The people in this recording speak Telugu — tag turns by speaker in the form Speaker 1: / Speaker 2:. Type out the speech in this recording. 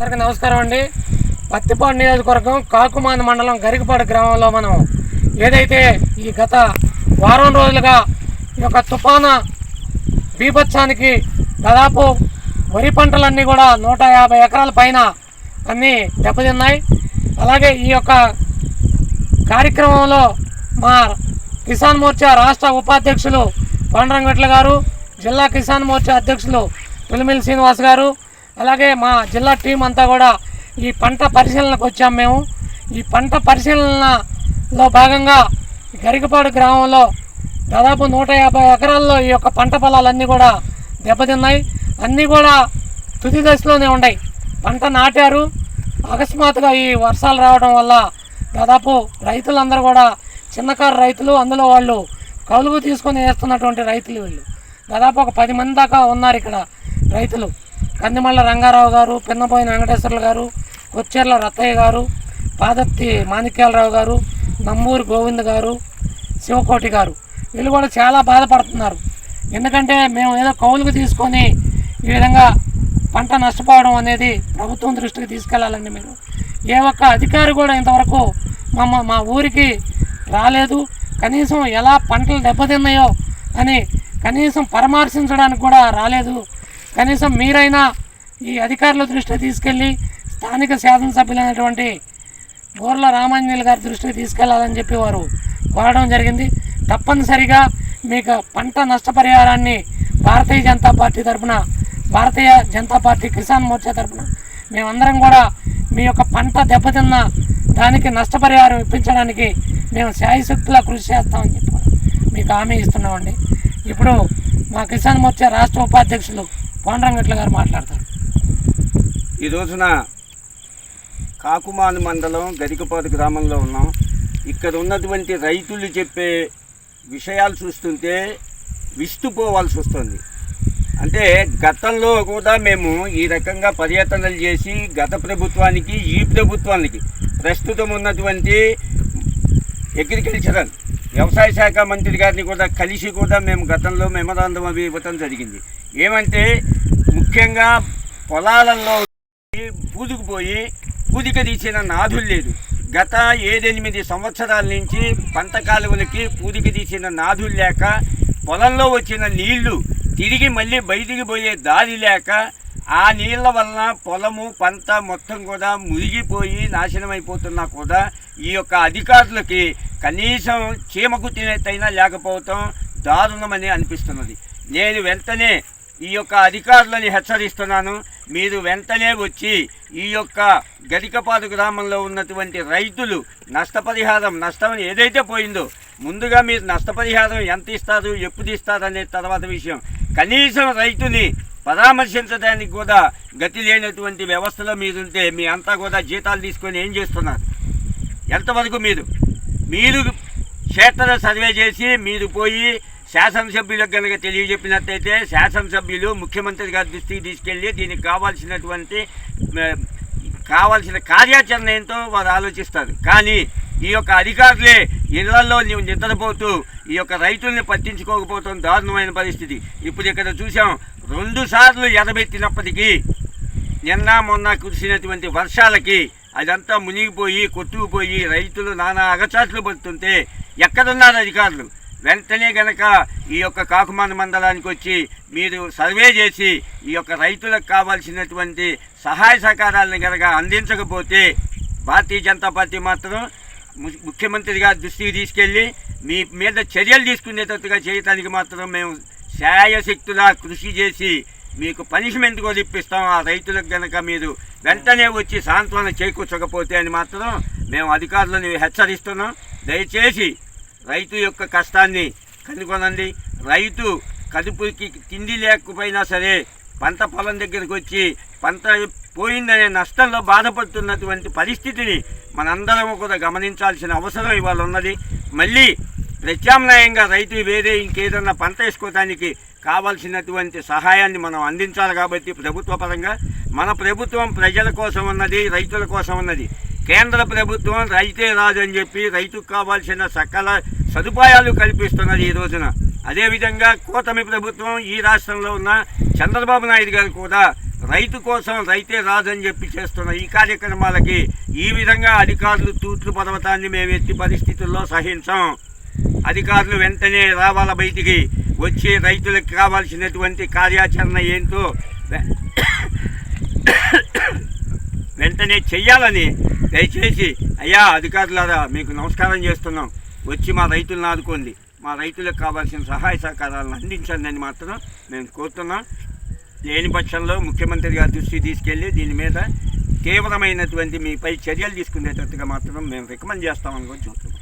Speaker 1: అందరికీ నమస్కారం అండి. పత్తిపాడు నియోజకవర్గం కాకుమాన మండలం గరికపాడు గ్రామంలో మనం ఏదైతే ఈ గత వారం రోజులుగా ఈ యొక్క తుఫాన బీభత్సానికి దాదాపు వరి పంటలన్నీ కూడా నూట యాభై ఎకరాల పైన అన్నీ దెబ్బతిన్నాయి. అలాగే ఈ యొక్క కార్యక్రమంలో మా కిసాన్ మోర్చా రాష్ట్ర ఉపాధ్యక్షులు కొండరంగట్ల గారు జిల్లా కిసాన్ మోర్చా అధ్యక్షులు పులిమిల్ శ్రీనివాస్ గారు అలాగే మా జిల్లా టీం అంతా కూడా ఈ పంట పరిశీలనకు వచ్చాము మేము. ఈ పంట పరిశీలనలో భాగంగా గరికపాడు గ్రామంలో దాదాపు నూట యాభై ఎకరాల్లో ఈ యొక్క పంట పొలాలన్నీ కూడా దెబ్బతిన్నాయి. అన్నీ కూడా తుది దశలోనే ఉన్నాయి పంట నాటారు. అకస్మాత్తుగా ఈ వర్షాలు రావడం వల్ల దాదాపు రైతులందరూ కూడా చిన్నకారు రైతులు అందులో వాళ్ళు కౌలుగు తీసుకొని వేస్తున్నటువంటి రైతులు వీళ్ళు. దాదాపు ఒక పది మంది దాకా ఉన్నారు ఇక్కడ రైతులు. కందిమల్ల రంగారావు గారు పిన్నపోయిన వెంకటేశ్వర్లు గారు కొచ్చెర్ల రత్తయ్య గారు పాదత్తి మాణిక్యాలరావు గారు నమ్మూరి గోవింద్ గారు శివకోటి గారు. వీళ్ళు కూడా చాలా బాధపడుతున్నారు. ఎందుకంటే మేము ఏదో కౌలుకు తీసుకొని ఈ విధంగా పంట నష్టపోవడం అనేది ప్రభుత్వం దృష్టికి తీసుకెళ్ళాలండి మీరు. ఏ ఒక్క అధికారి కూడా ఇంతవరకు మమ్మ మా ఊరికి రాలేదు. కనీసం ఎలా పంటలు దెబ్బతిన్నాయో అని కనీసం పరామర్శించడానికి కూడా రాలేదు. కనీసం మీరైనా ఈ అధికారుల దృష్టికి తీసుకెళ్ళి స్థానిక శాసనసభ్యులైనటువంటి బోర్ల రామాంజనేయులు గారి దృష్టికి తీసుకెళ్ళాలని చెప్పి వారు కోరడం జరిగింది. తప్పనిసరిగా మీకు పంట నష్టపరిహారాన్ని భారతీయ జనతా పార్టీ తరఫున భారతీయ జనతా పార్టీ కిసాన్ మోర్చా తరఫున మేమందరం కూడా మీ యొక్క పంట దెబ్బతిన్న దానికి నష్టపరిహారం ఇప్పించడానికి మేము శాయశక్తులా కృషి చేస్తామని చెప్పి మీకు హామీ ఇస్తున్నామండి. ఇప్పుడు మా కిసాన్ మోర్చా రాష్ట్ర ఉపాధ్యక్షులు పోండ్రంగట్ల గారు మాట్లాడతారు.
Speaker 2: ఈ రోజున కాకుమాను మండలం గరికపాడు గ్రామంలో ఉన్నాం. ఇక్కడ ఉన్నటువంటి రైతులు చెప్పే విషయాలు చూస్తుంటే విస్తుపోవాల్సి వస్తుంది. అంటే గతంలో కూడా మేము ఈ రకంగా పర్యటనలు చేసి గత ప్రభుత్వానికి ఈ ప్రభుత్వానికి ప్రస్తుతం ఉన్నటువంటి అగ్రికల్చరల్ వ్యవసాయ శాఖ మంత్రి గారిని కూడా కలిసి కూడా మేము గతంలో మెమరాండం అవి ఇవ్వటం జరిగింది. ఏమంటే ముఖ్యంగా పొలాలలో పూదుకుపోయి పూదిక తీసిన నాదులు లేదు గత ఏడెనిమిది సంవత్సరాల నుంచి పంట కాలువలకి పూదిక తీసిన నాదులు లేక పొలంలో వచ్చిన నీళ్ళు తిరిగి మళ్ళీ బయటికి పోయే దారి లేక ఆ నీళ్ళ వలన పొలము పంట మొత్తం కూడా మురిగిపోయి నాశనం అయిపోతున్నా కూడా ఈ యొక్క అధికారులకి కనీసం చీమకు తినేటైనా లేకపోవటం దారుణమని అనిపిస్తున్నది. నేను వెంటనే ఈ యొక్క అధికారులని హెచ్చరిస్తున్నాను. మీరు వెంటనే వచ్చి ఈ యొక్క గడికపాడు గ్రామంలో ఉన్నటువంటి రైతులు నష్టపరిహారం నష్టం ఏదైతే పోయిందో ముందుగా మీరు నష్టపరిహారం ఎంత ఇస్తారు ఎప్పుడు ఇస్తారు అనే తర్వాత విషయం. కనీసం రైతుని పరామర్శించడానికి కూడా గతి లేనటువంటి వ్యవస్థలో మీరుంటే మీ అంతా కూడా జీతాలు తీసుకొని ఏం చేస్తున్నారు? ఎంతవరకు మీరు? మీరు క్షేత్ర సర్వే చేసి మీరు పోయి శాసనసభ్యులకు కనుక తెలియజెప్పినట్టయితే శాసనసభ్యులు ముఖ్యమంత్రి గారి దృష్టికి తీసుకెళ్ళి దీనికి కావాల్సినటువంటి కావాల్సిన కార్యాచరణ ఏంటో వారు ఆలోచిస్తారు. కానీ ఈ యొక్క అధికారులే ఇళ్ళలో నీవు నిద్రపోతూ ఈ యొక్క రైతుల్ని పట్టించుకోకపోవడం దారుణమైన పరిస్థితి. ఇప్పుడు ఇక్కడ చూసాం రెండు సార్లు ఎదబెట్టినప్పటికీ నిన్న మొన్న కురిసినటువంటి వర్షాలకి అదంతా మునిగిపోయి కొట్టుకుపోయి రైతులు నానా అగచాట్లు పడుతుంటే ఎక్కడున్నారు అధికారులు? వెంటనే గనక ఈ యొక్క కాకుమాన మండలానికి వచ్చి మీరు సర్వే చేసి ఈ యొక్క రైతులకు కావాల్సినటువంటి సహాయ సహకారాలను గనక అందించకపోతే భారతీయ జనతా పార్టీ మాత్రం ము- ముఖ్యమంత్రి గారి దృష్టికి తీసుకెళ్ళి మీ మీద చర్యలు తీసుకునేటట్టుగా చేయటానికి మాత్రం మేము శాయశక్తులా కృషి చేసి మీకు పనిష్మెంట్ కూడా ఇప్పిస్తాం. ఆ రైతులకు గనక మీరు వెంటనే వచ్చి సాంత్వన చేకూర్చకపోతే అని మాత్రం మేము అధికారులను హెచ్చరిస్తున్నాం. దయచేసి రైతు యొక్క కష్టాన్ని కనుగొనండి. రైతు కదుపుకి తిండి లేకపోయినా సరే పంట పొలం దగ్గరికి వచ్చి పంట పోయిందనే నష్టంలో బాధపడుతున్నటువంటి పరిస్థితిని మనందరం కూడా గమనించాల్సిన అవసరం ఇవాళ ఉన్నది. మళ్ళీ ప్రత్యామ్నాయంగా రైతు వేరే ఇంకేదన్నా పంట వేసుకోవడానికి కావాల్సినటువంటి సహాయాన్ని మనం అందించాలి కాబట్టి ప్రభుత్వ పరంగా మన ప్రభుత్వం ప్రజల కోసం ఉన్నది రైతుల కోసం ఉన్నది. కేంద్ర ప్రభుత్వం రైతే రాజు అని చెప్పి రైతుకు కావాల్సిన సకల సదుపాయాలు కల్పిస్తున్నది ఈ రోజున. అదేవిధంగా కూటమి ప్రభుత్వం ఈ రాష్ట్రంలో ఉన్న చంద్రబాబు నాయుడు గారు కూడా రైతు కోసం రైతే రాదని చెప్పి చేస్తున్న ఈ కార్యక్రమాలకి ఈ విధంగా అధికారులు తూట్లు పర్వతాన్ని మేము ఎత్తి పరిస్థితుల్లో సహించాం. అధికారులు వెంటనే రావాల బయటికి? వచ్చి రైతులకు కావాల్సినటువంటి కార్యాచరణ ఏంటో వెంటనే చెయ్యాలని దయచేసి అయ్యా అధికారులారా మీకు నమస్కారం చేస్తున్నాం. వచ్చి మా రైతులను ఆదుకోండి. మా రైతులకు కావాల్సిన సహాయ సహకారాలను అందించండి అని మాత్రం మేము కోరుతున్నాం. లేని పక్షంలో ముఖ్యమంత్రి గారి దృష్టికి తీసుకెళ్ళి దీని మీద తీవ్రమైనటువంటి మీపై చర్యలు తీసుకునేటట్టుగా మాత్రం మేము రికమెండ్ చేస్తామని కూడా
Speaker 3: చూస్తున్నాం